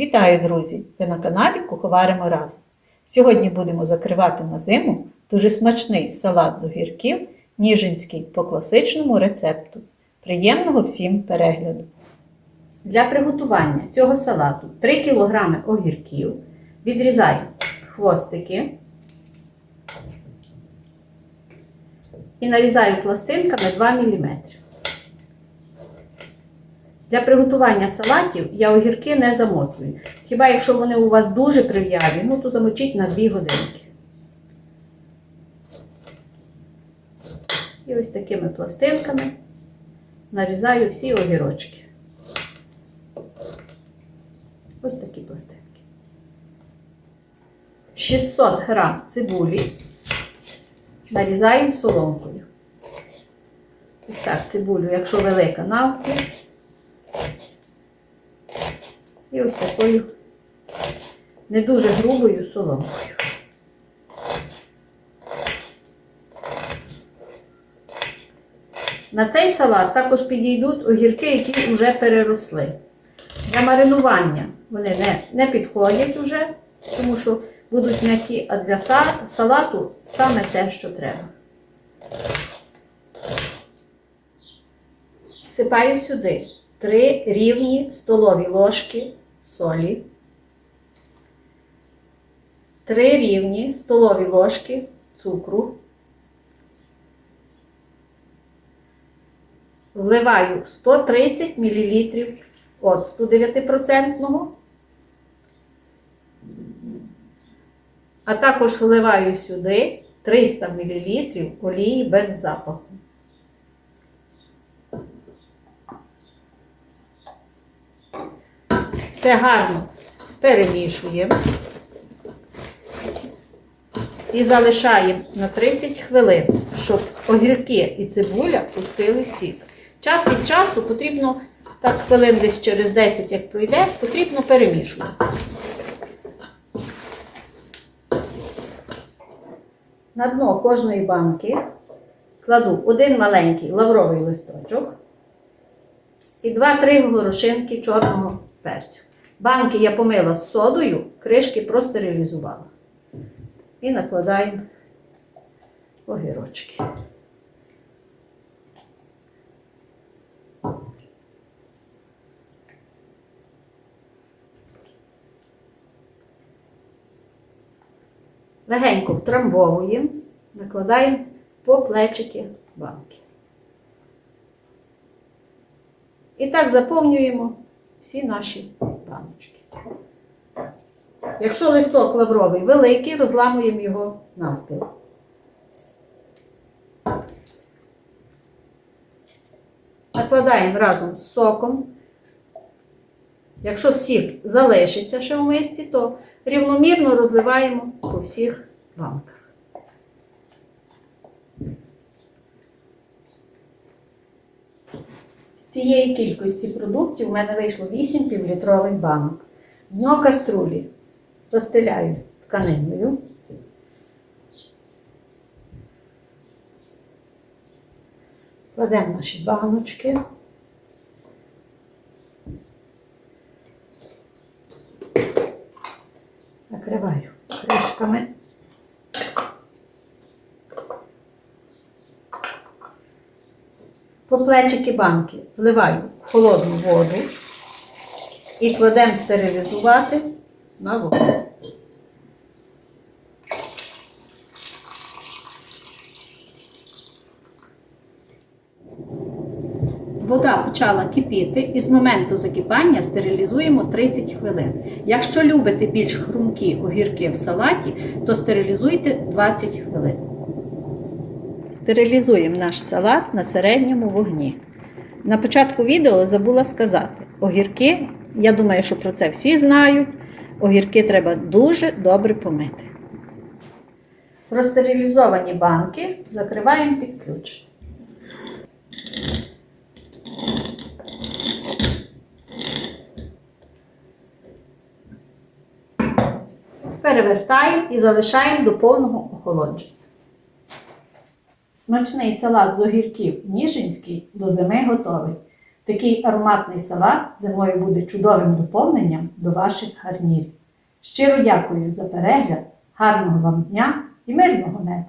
Вітаю, друзі! Ви на каналі Куховаримо разом. Сьогодні будемо закривати на зиму дуже смачний салат з огірків, ніжинський по класичному рецепту. Приємного всім перегляду! Для приготування цього салату 3 кг огірків відрізаємо хвостики і нарізаю пластинками 2 мм. Для приготування салатів я огірки не замочую. Хіба якщо вони у вас дуже прив'ялі, ну то замочіть на 2 годинки. І ось такими пластинками нарізаю всі огірочки. Ось такі пластинки. 600 грам цибулі нарізаємо соломкою. Ось так цибулю, якщо велика навпіл. І ось такою не дуже грубою соломкою. На цей салат також підійдуть огірки, які вже переросли. Для маринування вони не, не підходять вже, тому що будуть м'які, а для салату саме те, що треба. Всипаю сюди 3 рівні столові ложки солі, 3 рівні столові ложки цукру. Вливаю 130 мл оцту 9%, а також вливаю сюди 300 мл олії без запаху. Все гарно перемішуємо і залишаємо на 30 хвилин, щоб огірки і цибуля пустили сік. Час від часу потрібно, так хвилин десь через 10, як пройде, потрібно перемішувати. На дно кожної банки кладу один маленький лавровий листочок і 2-3 горошинки чорного перцю. Банки я помила з содою, кришки простерилізувала. І накладаємо огірочки. Легенько втрамбовуємо, накладаємо по плечики банки. І так заповнюємо всі наші. Якщо листок лавровий великий, розламуємо його навпіл. Накладаємо разом з соком. Якщо сік залишиться ще в мисці, то рівномірно розливаємо по всіх банках. З цієї кількості продуктів у мене вийшло 8 півлітрових банок. Дно каструлі застеляю тканиною. Кладемо наші баночки. Накриваю кришками. По плечики банки вливаю холодну воду і кладемо стерилізувати на воду. Вода почала кипіти і з моменту закипання стерилізуємо 30 хвилин. Якщо любите більш хрумкі огірки в салаті, то стерилізуйте 20 хвилин. Стерилізуємо наш салат на середньому вогні. На початку відео забула сказати: огірки, я думаю, що про це всі знають. Огірки треба дуже добре помити. Простерилізовані банки закриваємо під ключ. Перевертаємо і залишаємо до повного охолодження. Смачний салат з огірків Ніжинський до зими готовий. Такий ароматний салат зимою буде чудовим доповненням до ваших гарнірів. Щиро дякую за перегляд, гарного вам дня і мирного неба!